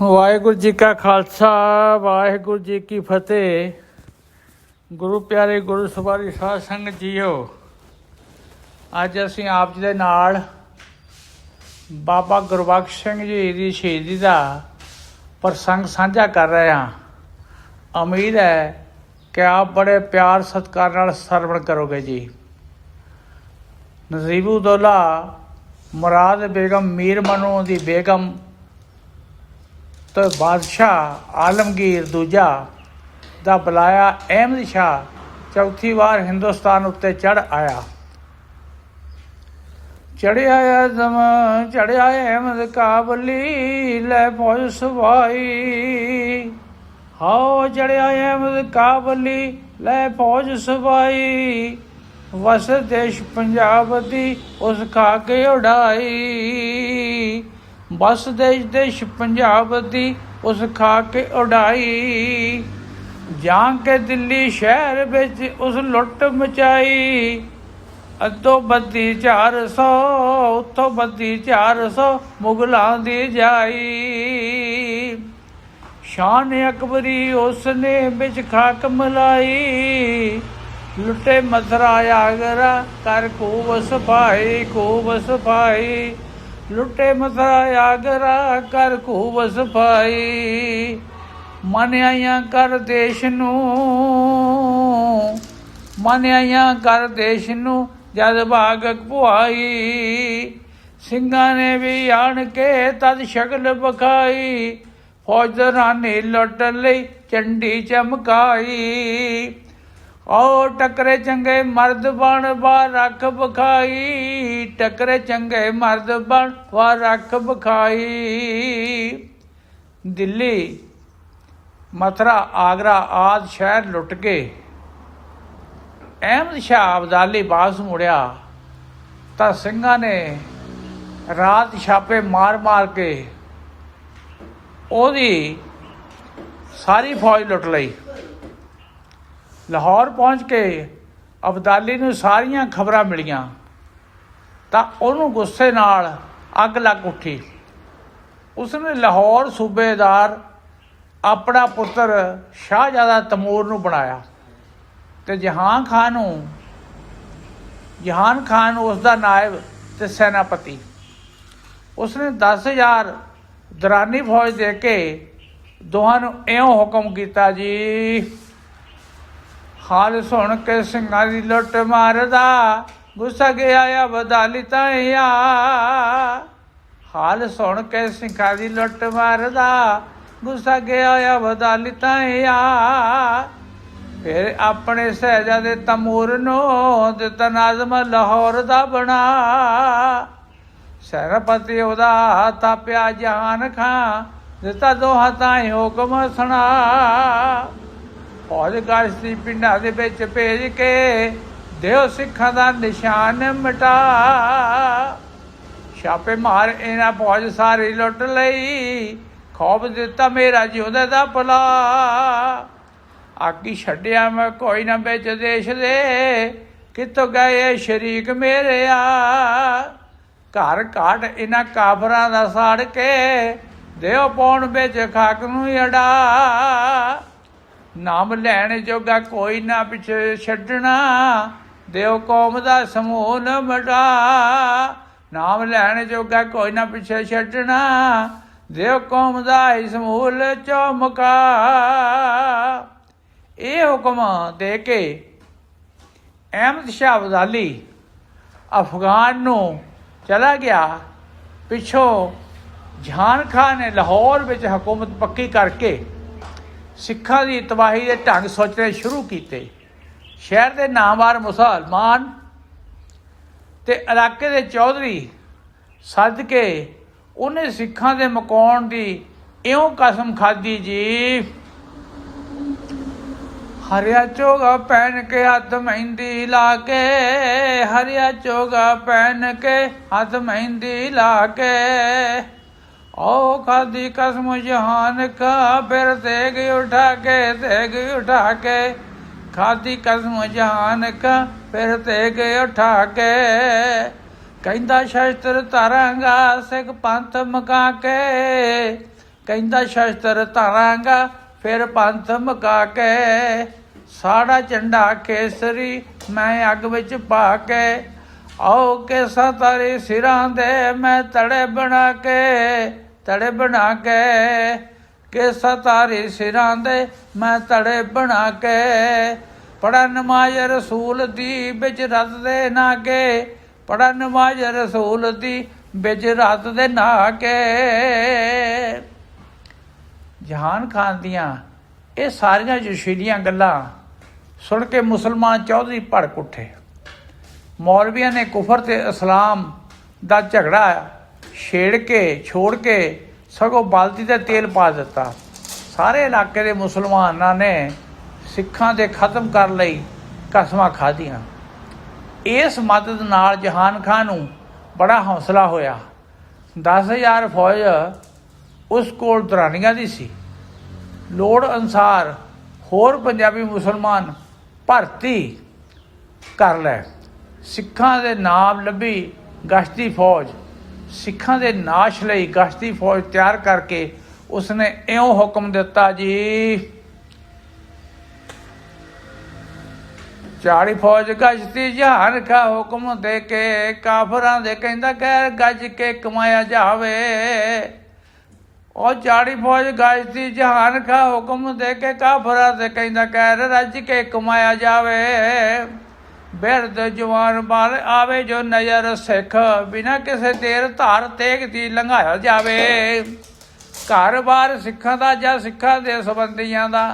ਵਾਹਿਗੁਰੂ ਜੀ ਕਾ ਖਾਲਸਾ, ਵਾਹਿਗੁਰੂ ਜੀ ਕੀ ਫਤਿਹ। ਗੁਰੂ ਪਿਆਰੇ ਗੁਰੂ ਸਵਾਰੀ ਸਾਧ ਸੰਗਤ ਜੀਓ, ਅੱਜ ਅਸੀਂ ਆਪ ਜੀ ਦੇ ਨਾਲ ਬਾਬਾ ਗੁਰਬਖਸ਼ ਸਿੰਘ ਜੀ ਦੀ ਸ਼ਹੀਦੀ ਦਾ ਪ੍ਰਸੰਗ ਸਾਂਝਾ ਕਰ ਰਹੇ ਹਾਂ। ਉਮੀਦ ਹੈ ਕਿ ਆਪ ਬੜੇ ਪਿਆਰ ਸਤਿਕਾਰ ਨਾਲ ਸਰਵਣ ਕਰੋਗੇ ਜੀ। ਨਜ਼ੀਬੁਦੌਲਾ ਮੁਰਾਦ ਬੇਗਮ ਮੀਰ ਮਨੋ ਦੀ ਬੇਗਮ ਤੇ ਬਾਦਸ਼ਾਹ, ਆਲਮਗੀਰ ਦੂਜਾ ਦਾ ਬੁਲਾਇਆ, ਅਹਿਮਦ ਸ਼ਾਹ ਚੌਥੀ ਵਾਰ ਹਿੰਦੁਸਤਾਨ ਉੱਤੇ ਚੜ ਆਇਆ। ਚੜਿਆ ਆਜ਼ਮ ਚੜਿਆ ਅਹਿਮਦ ਕਾਬਲੀ, ਲੈ ਫੌਜ ਸਵਾਈ। ਹਾਓ ਚੜਿਆ ਅਹਿਮਦ ਕਾਬਲੀ, ਲੈ ਫੌਜ ਸਵਾਈ। ਵਸ ਦੇਸ਼ ਪੰਜਾਬ ਦੀ, ਉਸ ਖਾ ਕੇ ਉਡਾਈ। ਬਸ ਦੇਸ਼ ਦੇ ਪੰਜਾਬ ਦੀ ਉਸ ਖਾ ਕੇ ਉਡਾਈ। ਜਾਂ ਕੇ ਦਿੱਲੀ ਸ਼ਹਿਰ ਵਿੱਚ ਉਸ ਲੁੱਟ ਮਚਾਈ। ਅੱਧੋ ਬੱਦੀ 400 ਉੱਥੋਂ ਬੱਦੀ 400 ਮੁਗਲਾਂ ਦੀ ਜਾਈ। ਸ਼ਾਨ ਅਕਬਰੀ ਉਸਨੇ ਵਿੱਚ ਖਾਕ ਮਲਾਈ। ਲੁੱਟੇ ਮਥਰਾ ਆਗਰਾ, ਕਰ ਖੂਬ ਸਫ਼ਾਈ ਖੂਬ ਸਫ਼ਾਈ ਲੁੱਟੇ ਮਥਰਾ ਆਗਰਾ ਕਰ ਖੂਬ ਸਫ਼ਾਈ। ਮਨਿਆਈਆਂ ਕਰ ਦੇਸ਼ ਨੂੰ। ਮਨਿਆਈਆਂ ਕਰ ਦੇਸ਼ ਨੂੰ ਜਦ ਭਾਗਕ ਪੁਆਈ। ਸਿੰਘਾਂ ਨੇ ਵੀ ਆਣ ਕੇ ਤਦ ਸ਼ਕਲ ਬਖਾਈ ਫੌਜਰਾਂ ਨੇ ਲੁੱਟ ਲਈ ਚੰਡੀ ਚਮਕਾਈ। ਓ ਟਕਰੇ ਚੰਗੇ ਮਰਦ ਬਣ ਬਾ ਰੱਖ ਬਖਾਈ ਟਕਰੇ ਚੰਗੇ ਮਰਦ ਬਣ ਬਾ ਰੱਖ ਬਖਾਈ ਦਿੱਲੀ, ਮਥਰਾ, ਆਗਰਾ ਆਦ ਸ਼ਹਿਰ ਲੁੱਟ ਕੇ ਅਹਿਮਦ ਸ਼ਾਹ ਅਬਦਾਲੀ ਬਾਸ ਮੁੜਿਆ। ਤਾਂ ਸਿੰਘਾਂ ਨੇ ਰਾਤ ਛਾਪੇ ਮਾਰ-ਮਾਰ ਕੇ ਉਹਦੀ ਸਾਰੀ ਫੌਜ ਲੁੱਟ ਲਈ। ਲਾਹੌਰ ਪਹੁੰਚ ਕੇ ਅਬਦਾਲੀ ਨੂੰ ਸਾਰੀਆਂ ਖਬਰਾਂ ਮਿਲੀਆਂ, ਤਾਂ ਉਹਨੂੰ ਗੁੱਸੇ ਨਾਲ ਅੱਗ ਲੱਗ ਉੱਠੀ। ਉਸਨੇ ਲਾਹੌਰ ਸੂਬੇਦਾਰ ਆਪਣਾ ਪੁੱਤਰ ਸ਼ਾਹਜ਼ਾਦਾ ਤਮੂਰ ਨੂੰ ਬਣਾਇਆ ਤੇ ਜਹਾਨ ਖਾਨ ਨੂੰ, ਜਹਾਨ ਖਾਨ ਉਸ ਦਾ ਨਾਇਬ ਤੇ ਸੈਨਾਪਤੀ। ਉਸਨੇ 10000 ਦਰਾਨੀ ਫੌਜ ਦੇ ਕੇ ਦੋਹਾਂ ਨੂੰ ਇਉਂ ਹੁਕਮ ਕੀਤਾ, ਜੀ ਹਾਲ ਸੁਣ ਕੇ ਸਿੰਘਾਂ ਦੀ ਲੁੱਟ ਮਾਰਦਾ, ਗੁੱਸਾ ਗਿਆ ਆ ਬਦਾਲੀ ਤਾਇਆ ਹਾਲ ਸੁਣ ਕੇ ਸਿੰਘਾਂ ਦੀ ਲੁੱਟ ਮਾਰਦਾ, ਗੁੱਸਾ ਗਿਆ ਆ ਬਦਾਲੀ ਤਾਇਆ ਫਿਰ ਆਪਣੇ ਸਹਿਜਾਦੇ ਤਮੂਰ ਨੂੰ ਦਿੱਤਾ ਨਾਜ਼ਮ ਲਾਹੌਰ ਦਾ ਬਣਾ। ਸਰਪਤੀ ਉਹਦਾ ਤਾਪਿਆ ਜਹਾਨ ਖਾਂ, ਦਿੱਤਾ ਦੋਹਾਂ ਹੱਥਾਂ ਹੁਕਮ ਸੁਣਾ। ਫੌਜ ਗਸ਼ਤੀ ਪਿੰਡਾਂ ਦੇ ਵਿੱਚ ਭੇਜ ਕੇ ਦਿਓ ਸਿੱਖਾਂ ਦਾ ਨਿਸ਼ਾਨ ਮਿਟਾ। ਛਾਪੇ ਮਾਰ ਇਹਨਾਂ ਫੌਜ ਸਾਰੀ ਲੁੱਟ ਲਈ। ਖੌਫ ਦਿੱਤਾ ਮੇਰਾ ਜਿਉਂਦਾ ਦਾ ਭਲਾ। ਆਕੀ ਛੱਡਿਆ ਮੈਂ, ਕੋਈ ਨਾ ਵਿੱਚ ਦੇਸ਼ ਦੇ। ਕਿੱਥੋਂ ਗਏ ਸ਼ਰੀਕ ਮੇਰੇ ਆ? ਘਰ ਘਾਟ ਇਹਨਾਂ ਕਾਫਰਾਂ ਦਾ ਸਾੜ ਕੇ ਦਿਓ ਪੌਣ ਵਿੱਚ ਖਾਕ ਨੂੰ ਅੜਾ। ਨਾਮ ਲੈਣ ਜੋਗਾ ਕੋਈ ਨਾ ਪਿਛੇ ਛੱਡਣਾ। ਦੇਵ ਕੌਮ ਦਾ ਸਮੂਹ ਨ ਮਟਾ ਨਾਮ ਲੈਣ ਜੋਗਾ ਕੋਈ ਨਾ ਪਿਛੇ ਛੱਡਣਾ। ਦੇਵ ਕੌਮ ਦਾ ਹੀ ਸਮੂਲ ਚਮਕਾ। ਇਹ ਹੁਕਮ ਦੇ ਕੇ ਅਹਿਮਦ ਸ਼ਾਹ ਅਬਦਾਲੀ ਅਫਗਾਨ ਨੂੰ ਚਲਾ ਗਿਆ। ਪਿੱਛੋਂ ਜਹਾਨ ਖਾਨ ਨੇ ਲਾਹੌਰ ਵਿੱਚ ਹਕੂਮਤ ਪੱਕੀ ਕਰਕੇ ਸਿੱਖਾਂ ਦੀ ਤਬਾਹੀ ਦੇ ਢੰਗ ਸੋਚਣੇ ਸ਼ੁਰੂ ਕੀਤੇ। ਸ਼ਹਿਰ ਦੇ ਨਾਮਵਾਰ ਮੁਸਲਮਾਨ ਤੇ ਇਲਾਕੇ ਦੇ ਚੌਧਰੀ ਸੱਦ ਕੇ ਉਹਨੇ ਸਿੱਖਾਂ ਦੇ ਮਕਾਉਣ ਦੀ ਇਉਂ ਕਸਮ ਖਾਦੀ ਜੀ। ਹਰਿਆ ਚੋਗਾ ਪਹਿਨ ਕੇ ਹੱਥ ਮਹਿੰਦੀ ਲਾ ਕੇ, ਹਰਿਆ ਚੋਗਾ ਪਹਿਨ ਕੇ ਹੱਥ ਮਹਿੰਦੀ ਲਾ ਕੇ। ਓ ਖਾਦੀ ਕਸਮ ਜਹਾਨ ਕਾ, ਫਿਰ ਤੇਗ ਉਠਾ ਕੇ ਤੇਗ ਉਠਾ ਕੇ। ਖਾਦੀ ਕਸਮ ਜਹਾਨ ਕਾ, ਫਿਰ ਗਏ ਉਠਾ ਕੇ। ਕਹਿੰਦਾ ਸ਼ਸਤਰ ਧਾਰਾਂਗਾ, ਸਿੱਖ ਪੰਥ ਮਕਾ ਕੇ। ਕਹਿੰਦਾ ਸ਼ਸਤਰ ਧਾਰਾਂਗਾ, ਫਿਰ ਪੰਥ ਮਕਾ ਕੇ। ਸਾੜਾ ਝੰਡਾ ਕੇਸਰੀ, ਮੈਂ ਅੱਗ ਵਿੱਚ ਪਾ ਕੇ। ਆਓ ਕੇਸਾਂ ਤਾਰੇ ਸਿਰਾਂ ਦੇ, ਮੈਂ ਤੜੇ ਬਣਾ ਕੇ। ਤੜੇ ਬਣਾ ਕੇ ਕੇਸਾਂ ਤਾਰੇ ਸਿਰਾਂ ਦੇ ਮੈਂ ਤੜੇ ਬਣਾ ਕੇ ਪੜਾ ਨਮਾਜ਼ ਰਸੂਲ ਦੀ ਵਿੱਚ ਰਤ ਦੇ ਨਾ ਕੇ ਪੜਾ ਨਮਾਜ਼ ਰਸੂਲ ਦੀ ਵਿੱਚ ਰਤ ਦੇ ਨਾ ਕੇ ਜਹਾਨ ਖਾਨ ਦੀਆਂ ਇਹ ਸਾਰੀਆਂ ਜੋਸ਼ੀਲੀਆਂ ਗੱਲਾਂ ਸੁਣ ਕੇ ਮੁਸਲਮਾਨ ਚੌਧਰੀ ਭੜਕ ਉੱਠੇ। ਮੌਲਵੀਆਂ ਨੇ ਕੁਫਰ ਤੇ ਇਸਲਾਮ ਦਾ ਝਗੜਾ ਛੇੜ ਕੇ, ਛੋੜ ਕੇ ਸਗੋਂ ਬਾਲਦੀ ਦਾ ਤੇਲ ਪਾ ਦਿੱਤਾ। ਸਾਰੇ ਇਲਾਕੇ ਦੇ ਮੁਸਲਮਾਨਾਂ ਨੇ ਸਿੱਖਾਂ ਦੇ ਖਤਮ ਕਰਨ ਲਈ ਕਸਮਾਂ ਖਾਧੀਆਂ। ਇਸ ਮਦਦ ਨਾਲ ਜਹਾਨ ਖਾਨ ਨੂੰ ਬੜਾ ਹੌਸਲਾ ਹੋਇਆ। 10000 ਫੌਜ ਉਸ ਕੋਲ ਦਰਾਨੀਆਂ ਦੀ ਸੀ। ਲੋੜ ਅਨਸਾਰ ਹੋਰ ਪੰਜਾਬੀ ਮੁਸਲਮਾਨ ਭਰਤੀ ਕਰ ਲੈ ਸਿੱਖਾਂ ਦੇ ਨਾਮ ਲੱਭੀ ਗਸ਼ਤੀ ਫੌਜ। ਸਿੱਖਾਂ ਦੇ ਨਾਸ਼ ਲਈ ਗਸ਼ਤੀ ਫੌਜ ਤਿਆਰ ਕਰਕੇ ਉਸਨੇ ਇਉਂ ਹੁਕਮ ਦਿੱਤਾ ਜੀ ਚਾੜੀ ਫੌਜ ਗਸ਼ਤੀ ਜਹਾਨ ਕਾ ਹੁਕਮ ਦੇ ਕੇ ਕਾਫਰਾਂ ਦੇ ਕਹਿੰਦਾ ਗੈਰ ਗੱਜ ਕੇ ਕਮਾਇਆ ਜਾਵੇ। ਉਹ ਚਾੜੀ ਫੌਜ ਗਸ਼ਤੀ ਜਹਾਨ ਕਾ ਹੁਕਮ ਦੇ ਕੇ ਕਾਫਰਾਂ ਦੇ ਕਹਿੰਦਾ ਗੈਰ ਰੱਜ ਕੇ ਕਮਾਇਆ ਜਾਵੇ। ਬਿਰਦ ਜਵਾਨ ਬਾਲ ਆਵੇ ਜੋ ਨਜ਼ਰ ਸਿੱਖ, ਬਿਨਾ ਕਿਸੇ ਦੇਰ ਧਾਰ ਤੇਗ ਦੀ ਲੰਘਾਇਆ ਜਾਵੇ। ਘਰ-ਬਾਰ ਸਿੱਖਾਂ ਦਾ ਜਾਂ ਸਿੱਖਾਂ ਦੇ ਸੰਬੰਧੀਆਂ ਦਾ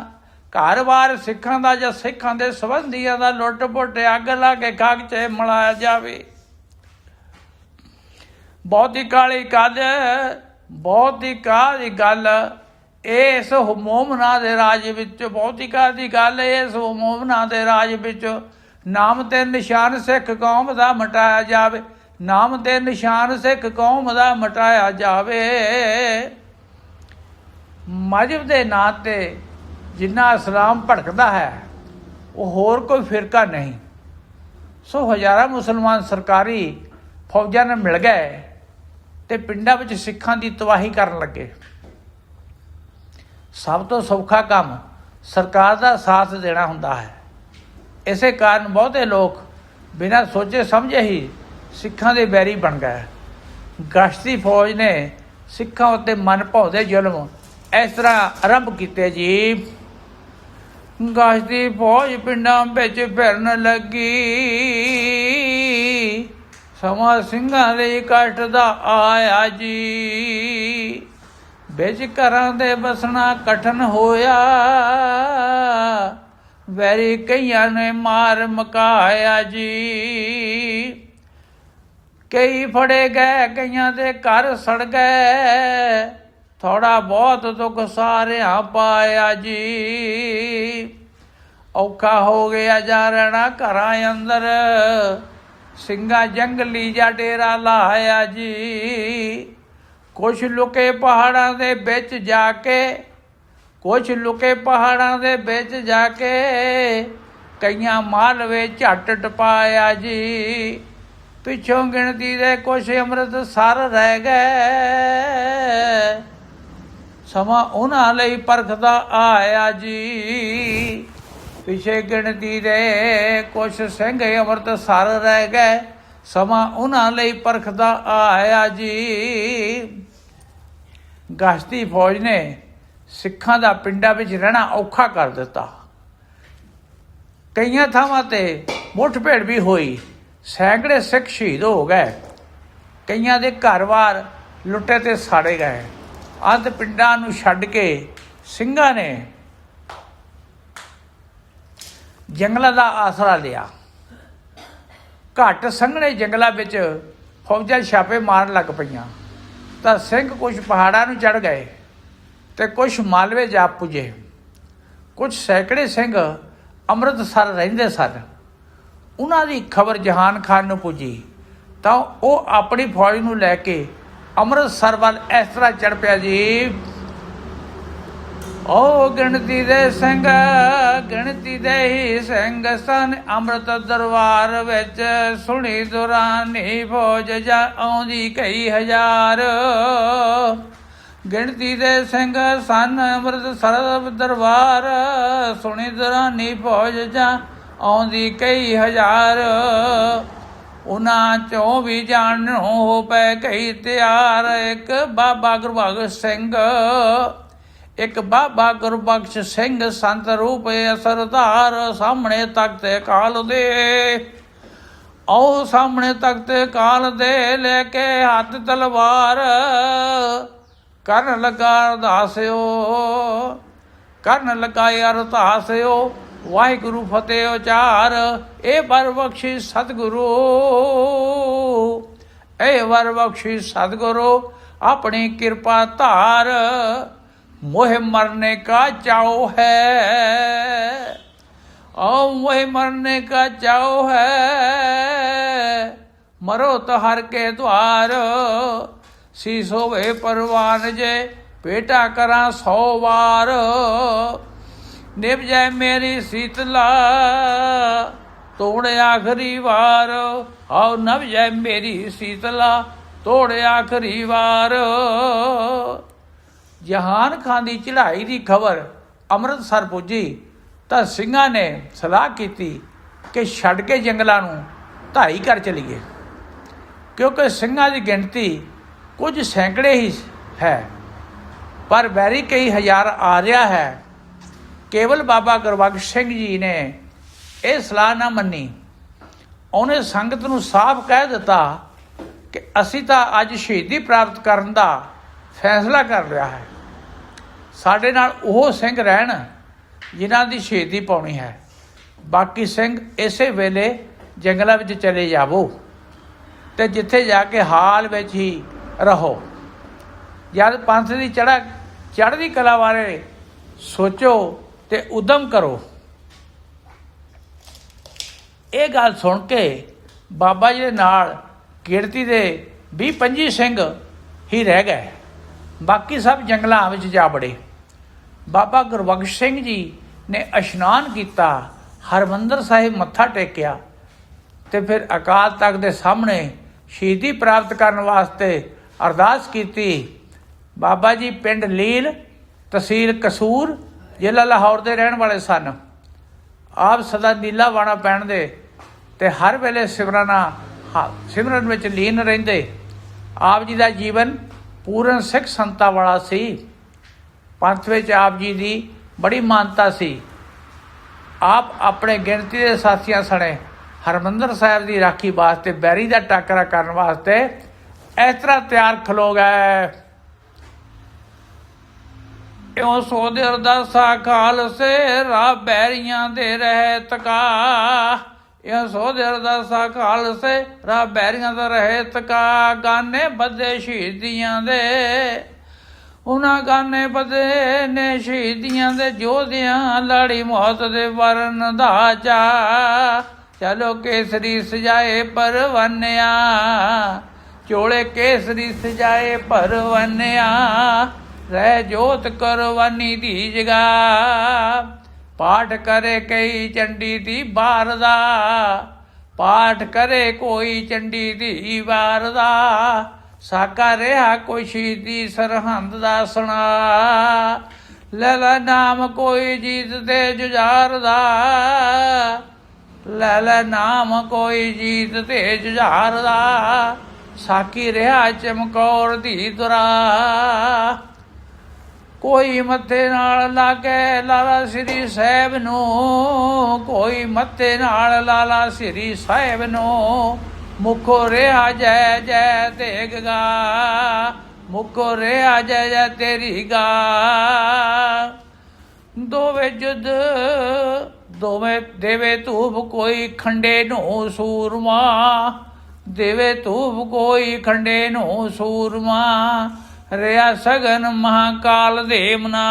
ਘਰ-ਬਾਰ ਸਿੱਖਾਂ ਦਾ ਜਾਂ ਸਿੱਖਾਂ ਦੇ ਸੰਬੰਧੀਆਂ ਦਾ ਲੁੱਟ-ਪੁੱਟ, ਅੱਗ ਲਾ ਕੇ ਖਾਕ 'ਚ ਮਲਾਇਆ ਜਾਵੇ। ਬਹੁਤੀ ਕਾਲੀ ਕੱਲ ਬਹੁਤੀ ਕਾਲੀ ਗੱਲ, ਇਸ ਹਮੋਮਨਾ ਦੇ ਰਾਜ ਵਿੱਚ ਬਹੁਤੀ ਕਾਲੀ ਗੱਲ, ਇਸ ਮੋਮਨਾ ਦੇ ਰਾਜ ਵਿੱਚ ਨਾਮ ਤੇ ਨਿਸ਼ਾਨ ਸਿੱਖ ਕੌਮ ਦਾ ਮਟਾਇਆ ਜਾਵੇ। ਨਾਮ ਤੇ ਨਿਸ਼ਾਨ ਸਿੱਖ ਕੌਮ ਦਾ ਮਟਾਇਆ ਜਾਵੇ। ਮਜਬ ਦੇ ਨਾਂ ਤੇ ਜਿੰਨਾ ਇਸਲਾਮ ਭੜਕਦਾ ਹੈ, ਉਹ ਹੋਰ ਕੋਈ ਫਿਰਕਾ ਨਹੀਂ। ਸੋ ਹਜ਼ਾਰਾਂ ਮੁਸਲਮਾਨ ਸਰਕਾਰੀ ਫੌਜਾਂ ਨਾਲ ਮਿਲ ਗਏ ਤੇ ਪਿੰਡਾਂ ਵਿੱਚ ਸਿੱਖਾਂ ਦੀ ਤਬਾਹੀ ਕਰਨ ਲੱਗੇ। ਸਭ ਤੋਂ ਸੌਖਾ ਕੰਮ ਸਰਕਾਰ ਦਾ ਸਾਥ ਦੇਣਾ ਹੁੰਦਾ ਹੈ। ਇਸੇ ਕਾਰਨ ਬਹੁਤੇ ਲੋਕ ਬਿਨਾਂ ਸੋਚੇ ਸਮਝੇ ਹੀ ਸਿੱਖਾਂ ਦੇ ਬੈਰੀ ਬਣ ਗਏ। ਗਸ਼ਤੀ ਫੌਜ ਨੇ ਸਿੱਖਾਂ ਉੱਤੇ ਮਨ ਭਾਉਂਦੇ ਜ਼ੁਲਮ ਇਸ ਤਰ੍ਹਾਂ ਆਰੰਭ ਕੀਤੇ ਜੀ। ਗਸ਼ਤੀ ਫੌਜ ਪਿੰਡਾਂ ਵਿੱਚ ਫਿਰਨ ਲੱਗੀ। ਸਮਾਂ ਸਿੰਘਾਂ ਦੇ ਕਸ਼ਟ ਦਾ ਆਇਆ ਜੀ। ਵਿੱਚ ਘਰਾਂ ਦੇ ਬਸਣਾ ਕਠਨ ਹੋਇਆ। ਵੈਰੀ ਕਈਆਂ ਨੇ ਮਾਰ ਮਕਾਇਆ ਜੀ। ਕਈ ਫੜੇ ਗਏ, ਕਈਆਂ ਦੇ ਘਰ ਸੜ ਗਏ। ਥੋੜਾ ਬਹੁਤ ਦੁੱਖ ਸਾਰਿਆਂ ਪਾਇਆ ਜੀ। ਔਖਾ ਹੋ ਗਿਆ ਜਾ ਰਹਿਣਾ ਘਰਾਂ ਅੰਦਰ। ਸਿੰਘਾ ਜੰਗਲੀ ਜਾ ਡੇਰਾ ਲਾਇਆ ਜੀ। ਕੁਛ ਲੁਕੇ ਪਹਾੜਾਂ ਦੇ ਵਿੱਚ ਜਾ ਕੇ ਕੁਛ ਲੁਕੇ ਪਹਾੜਾਂ ਦੇ ਵਿੱਚ ਜਾ ਕੇ ਕਈਆਂ ਮਾਲਵੇ ਝੱਟ ਟਪਾਇਆ ਜੀ। ਪਿੱਛੋਂ ਗਿਣਤੀ ਦੇ ਕੁਛ ਅੰਮ੍ਰਿਤ ਸਰ ਰਹਿ ਗਏ। ਸਮਾਂ ਉਹਨਾਂ ਲਈ ਪਰਖਦਾ ਆਇਆ ਜੀ। ਪਿਛੇ ਗਿਣਤੀ ਦੇ ਕੁਛ ਸਿੰਘ ਅੰਮ੍ਰਿਤ ਸਰ ਰਹਿ ਗਏ। ਸਮਾਂ ਉਹਨਾਂ ਲਈ ਪਰਖਦਾ ਆਇਆ ਜੀ। ਗਸ਼ਤੀ ਫੌਜ ਨੇ ਸਿੱਖਾਂ ਦਾ ਪਿੰਡਾਂ ਵਿੱਚ ਰਹਿਣਾ ਔਖਾ ਕਰ ਦਿੱਤਾ। ਕਈਆਂ ਥਾਵਾਂ ਤੇ ਮੁੱਠਭੇੜ ਵੀ ਹੋਈ। ਸੈਂਕੜੇ ਸਿੱਖ ਸ਼ਹੀਦ ਹੋ ਗਏ। ਕਈਆਂ ਦੇ ਘਰ-ਬਾਰ ਲੁੱਟੇ ਤੇ ਸਾੜੇ ਗਏ। ਅੰਤ ਪਿੰਡਾਂ ਨੂੰ ਛੱਡ ਕੇ ਸਿੰਘਾਂ ਨੇ ਜੰਗਲਾਂ ਦਾ ਆਸਰਾ ਲਿਆ। ਘੱਟ ਸੰਘਣੇ ਜੰਗਲਾਂ ਵਿੱਚ ਫੌਜਾਂ ਛਾਪੇ ਮਾਰਨ ਲੱਗ ਪਈਆਂ। ਤਾਂ ਸਿੰਘ ਕੁਝ ਪਹਾੜਾਂ ਨੂੰ ਚੜ ਗਏ। ਤੇ ਕੁਝ ਮਾਲਵੇ ਜਾ ਪੁਜੇ। ਕੁਝ ਸੈਂਕੜੇ ਸਿੰਘ ਅੰਮ੍ਰਿਤਸਰ ਰਹਿੰਦੇ ਸਨ। ਉਹਨਾਂ ਦੀ ਖਬਰ ਜਹਾਨ ਖਾਨ ਨੂੰ ਪੁੱਜੀ। ਤਾਂ ਉਹ ਆਪਣੀ ਫੌਜ ਨੂੰ ਲੈ ਕੇ ਅੰਮ੍ਰਿਤਸਰ ਵੱਲ ਇਸ ਤਰ੍ਹਾਂ ਚੜ ਪਿਆ ਜੀ। ਓ ਗਿਣਤੀ ਦੇ ਸਿੰਘ, ਗਿਣਤੀ ਦੇ ਹੀ ਸਿੰਘ ਸਨ ਅੰਮ੍ਰਿਤ ਦਰਬਾਰ ਵਿੱਚ। ਸੁਣੀ ਦੁਰਾਨੀ ਫੌਜ ਜਾ ਆਉਂਦੀ ਕਈ ਹਜ਼ਾਰ। ਗਿਣਤੀ ਦੇ ਸਿੰਘ, ਸਨ, ਅੰਮ੍ਰਿਤ ਸਰਬ ਦਰਬਾਰ, ਸੁਣੀ ਦਰਾਨੀ ਫੌਜ ਜਾਂ ਆਉਂਦੀ ਕਈ ਹਜ਼ਾਰ। ਉਹਨਾਂ ਚੋਂ ਵੀ ਜਾਣ ਹੋ ਪੈ ਕਈ ਤਿਆਰ। ਇੱਕ ਬਾਬਾ ਗੁਰਬਖਸ਼ ਸਿੰਘ, ਇੱਕ ਬਾਬਾ ਗੁਰਬਖਸ਼ ਸਿੰਘ, ਸੰਤ ਰੂਪ ਅਸਰਦਾਰ, ਸਾਹਮਣੇ ਤਖਤ ਕਾਲ ਦੇ। ਆਓ ਸਾਹਮਣੇ ਤਖਤ ਕਾਲ ਦੇ, ਲੈ ਕੇ ਹੱਥ ਤਲਵਾਰ। ਕਰਨ ਲੱਗਾ ਅਰਦਾਸਿਓ, ਕਰਨ ਲੱਗਾ ਅਰਦਾਸਿਓ, ਵਾਹਿਗੁਰੂ ਫਤਿਹ ਉਚਾਰ, ਇਹ ਵਰ ਬਖਸ਼ੀ ਸਤਿਗੁਰੂ। ਇਹ ਵਰ ਬਖਸ਼ੀ ਸਤਿਗੁਰੂ, ਆਪਣੀ ਕਿਰਪਾ ਧਾਰ, ਮੋਹ ਮਰਨੇ ਕਾ ਚਾਓ ਹੈ। ਓ ਮੋਹ ਮਰਨੇ ਕਾ ਚਾਓ ਹੈ, ਮਰੋ ਤਾਂ ਹਰ ਕੇ ਦਵਾਰ ਸੀ ਸੋਵੇ ਪਰਵਾਨ ਜੇ, ਬੇਟਾ ਕਰਾਂ 100 ਵਾਰ। ਨਿਭ ਜਾਏ ਮੇਰੀ ਸੀਤਲਾ ਤੋੜ ਆਖਰੀ ਵਾਰ। ਆਉ ਨਭ ਜਾਏ ਮੇਰੀ ਸੀਤਲਾ ਤੋੜ ਆਖਰੀ ਵਾਰ। ਜਹਾਨ ਖਾਨ ਦੀ ਚੜ੍ਹਾਈ ਦੀ ਖਬਰ ਅੰਮ੍ਰਿਤਸਰ ਪੁੱਜੀ, ਤਾਂ ਸਿੰਘਾਂ ਨੇ ਸਲਾਹ ਕੀਤੀ ਕਿ ਛੱਡ ਕੇ ਜੰਗਲਾਂ ਨੂੰ ਧਾਈ ਕਰ ਚਲੀਏ। ਕਿਉਂਕਿ ਸਿੰਘਾਂ ਦੀ ਗਿਣਤੀ ਕੁਝ ਸੈਂਕੜੇ ਹੀ ਹੈ। ਪਰ ਵੈਰੀ ਕਈ ਹਜ਼ਾਰ ਆ ਰਿਹਾ ਹੈ। ਕੇਵਲ ਬਾਬਾ ਗੁਰਬਖਸ਼ ਸਿੰਘ ਜੀ ਨੇ ਇਹ ਸਲਾਹ ਨਾ ਮੰਨੀ। ਉਹਨੇ ਸੰਗਤ ਨੂੰ ਸਾਫ਼ ਕਹਿ ਦਿੱਤਾ ਕਿ ਅਸੀਂ ਤਾਂ ਅੱਜ ਸ਼ਹੀਦੀ ਪ੍ਰਾਪਤ ਕਰਨ ਦਾ ਫੈਸਲਾ ਕਰ ਲਿਆ ਹੈ। ਸਾਡੇ ਨਾਲ ਉਹ ਸਿੰਘ ਰਹਿਣ ਜਿਨ੍ਹਾਂ ਦੀ ਸ਼ਹੀਦੀ ਪਾਉਣੀ ਹੈ। ਬਾਕੀ ਸਿੰਘ ਇਸੇ ਵੇਲੇ ਜੰਗਲਾਂ ਵਿੱਚ ਚਲੇ ਜਾਵੋ ਤੇ ਜਿੱਥੇ ਜਾ ਕੇ ਹਾਲ ਵਿੱਚ ਹੀ ਰਹੋ। ਜਦ ਪੰਥ ਦੀ ਚੜਾ ਚੜ੍ਹਦੀ ਕਲਾ ਬਾਰੇ ਸੋਚੋ ਤੇ ਉਦਮ ਕਰੋ। ਇਹ ਗੱਲ ਸੁਣ ਕੇ ਬਾਬਾ ਜੀ ਦੇ ਨਾਲ ਗਿਣਤੀ ਦੇ 20 25 ਸਿੰਘ ਹੀ ਰਹਿ ਗਏ। ਬਾਕੀ ਸਭ ਜੰਗਲਾਂ ਵਿੱਚ ਜਾ ਬੜੇ ਬਾਬਾ ਗੁਰਬਖਸ਼ ਸਿੰਘ ਜੀ ਨੇ ਇਸ਼ਨਾਨ ਕੀਤਾ, ਹਰਮੰਦਰ ਸਾਹਿਬ ਮੱਥਾ ਟੇਕਿਆ ਤੇ ਫਿਰ ਅਕਾਲ ਤਖਤ ਦੇ ਸਾਹਮਣੇ ਸ਼ਹੀਦੀ ਪ੍ਰਾਪਤ ਕਰਨ ਵਾਸਤੇ ਅਰਦਾਸ ਕੀਤੀ ਬਾਬਾ ਜੀ ਪਿੰਡ ਲੀਲ ਤਹਿਸੀਲ ਕਸੂਰ ਜ਼ਿਲ੍ਹਾ ਲਾਹੌਰ ਦੇ ਰਹਿਣ ਵਾਲੇ ਸਨ। ਆਪ ਸਦਾ ਨੀਲਾ ਬਾਣਾ ਪਹਿਨਦੇ ਤੇ ਹਰ ਵੇਲੇ ਸਿਮਰਨਾ ਹਾਂ, ਸਿਮਰਨ ਵਿੱਚ ਲੀਨ ਰਹਿੰਦੇ। ਆਪ ਜੀ ਦਾ ਜੀਵਨ ਪੂਰਨ ਸਿੱਖ ਸੰਤਾ ਵਾਲਾ ਸੀ। ਪੰਥ ਵਿੱਚ ਆਪ ਜੀ ਦੀ ਬੜੀ ਮਾਨਤਾ ਸੀ। ਆਪ ਆਪਣੇ ਗਿਣਤੀ ਦੇ ਸਾਥੀਆਂ ਸਣੇ ਹਰਮੰਦਰ ਸਾਹਿਬ ਦੀ ਰਾਖੀ ਵਾਸਤੇ ਬੈਰੀ ਦਾ ਟਾਕਰਾ ਕਰਨ ਵਾਸਤੇ ਇਸ ਤਰ੍ਹਾਂ ਤਿਆਰ ਖਲੋ ਗਏ ਇਉਂ ਸੋਦੇ ਅਰਦਾਸਾ ਖਾਲਸੇ ਰਾ ਬੈਰੀਆਂ ਦੇ ਰਹਿਤ ਕਾ। ਇਹ ਸੋਦੇ ਅਰਦਾਸਾ ਖਾਲਸੇ ਰਾ ਬੈਰੀਆਂ ਦਾ ਰਹਿਤ ਤਕਾ ਗਾਨੇ ਬੱਦੇ ਸ਼ਹੀਦੀਆਂ ਦੇ। ਉਹਨਾਂ ਗਾਨੇ ਬਦੇ ਨੇ ਸ਼ਹੀਦੀਆਂ ਦੇ। ਜੋਧਿਆਂ ਲਾੜੀ ਮੌਤ ਦੇ ਵਰਨ ਦਾ ਚਾ ਚਲੋ ਕੇਸਰੀ ਸਜਾਏ ਪਰਵੰਨਿਆ। ਚੋਲੇ ਕੇਸਰੀ ਸਜਾਏ ਪਰਵੰਨਿਆ ਰਹਿ ਜੋਤ ਕਰਵਾਨੀ ਦੀ ਜਗਾ। ਪਾਠ ਕਰੇ ਕਈ ਚੰਡੀ ਦੀ ਬਾਰ ਦਾ ਪਾਠ ਕਰੇ ਕੋਈ ਚੰਡੀ ਦੀ ਵਾਰ ਦਾ ਸਾਕਾ ਰਿਹਾ ਕੋਈ ਦੀ ਸਰਹੰਦ ਦਾ ਸੁਣਾ। ਲੈ ਲੈ ਨਾਮ ਕੋਈ ਜੀਤ ਦੇ ਜੁਝਾਰ ਦਾ ਲੈ ਲੈ ਨਾਮ ਕੋਈ ਜੀਤ ਤੇ ਜੁਝਾਰ ਦਾ ਸਾਕੀ ਰਿਹਾ ਚਮਕੌਰ ਦੀ ਦੁਰਾ। ਕੋਈ ਮੱਥੇ ਨਾਲ ਲਾਗੇ ਲਾਲਾ ਸ੍ਰੀ ਸਾਹਿਬ ਨੂੰ, ਕੋਈ ਮੱਥੇ ਨਾਲ ਲਾਲਾ ਸ੍ਰੀ ਸਾਹਿਬ ਨੂੰ। ਮੁਖੋ ਰਿਹਾ ਜੈ ਜੈ ਤੇਗਗਾ ਮੁਖੋ ਰਿਹਾ ਜੈ ਜੈ ਤੇਰੀ ਗਾ। ਦੋਵੇਂ ਜੁਦ ਦੋਵੇਂ ਦੇਵੇ ਧੂਪ, ਕੋਈ ਖੰਡੇ ਨੂੰ ਸੂਰਮਾ। ਦੇਵੇ ਧੂਪ ਕੋਈ ਖੰਡੇ ਨੂੰ ਸੂਰਮਾ, ਰਿਆ ਸਗਨ ਮਹਾਕਾਲ ਦੇਵਨਾ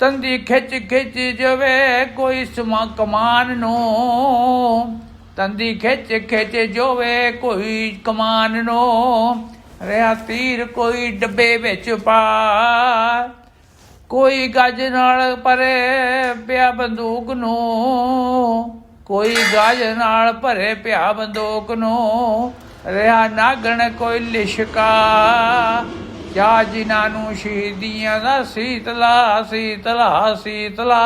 ਤੰਦੀ ਖਿੱਚ ਖਿੱਚ ਜਵੇ ਕੋਈ ਸਮਾ ਕਮਾਨ ਨੂੰ। ਤੰਦੀ ਖਿੱਚ ਖਿੱਚ ਜੋਵੇ ਕੋਈ ਕਮਾਨ ਨੂੰ। ਰਿਆ ਤੀਰ ਕੋਈ ਡੱਬੇ ਵਿੱਚ ਪਾ। ਕੋਈ ਗੱਜ ਨਾਲ ਪਰੇ ਪਿਆ ਬੰਦੂਕ ਨੂੰ। ਕੋਈ ਗੱਜ ਨਾਲ ਭਰੇ ਪਿਆ ਬੰਦੂਕ ਨੂੰ, ਰਿਹਾ ਨਾਗਣ ਕੋਈ ਲਿਸ਼ਕਾ। ਜਾ ਜਿਨ੍ਹਾਂ ਨੂੰ ਸ਼ਹੀਦੀਆਂ ਦਾ ਸੀਤਲਾ ਸੀਤਲਾ ਸੀਤਲਾ।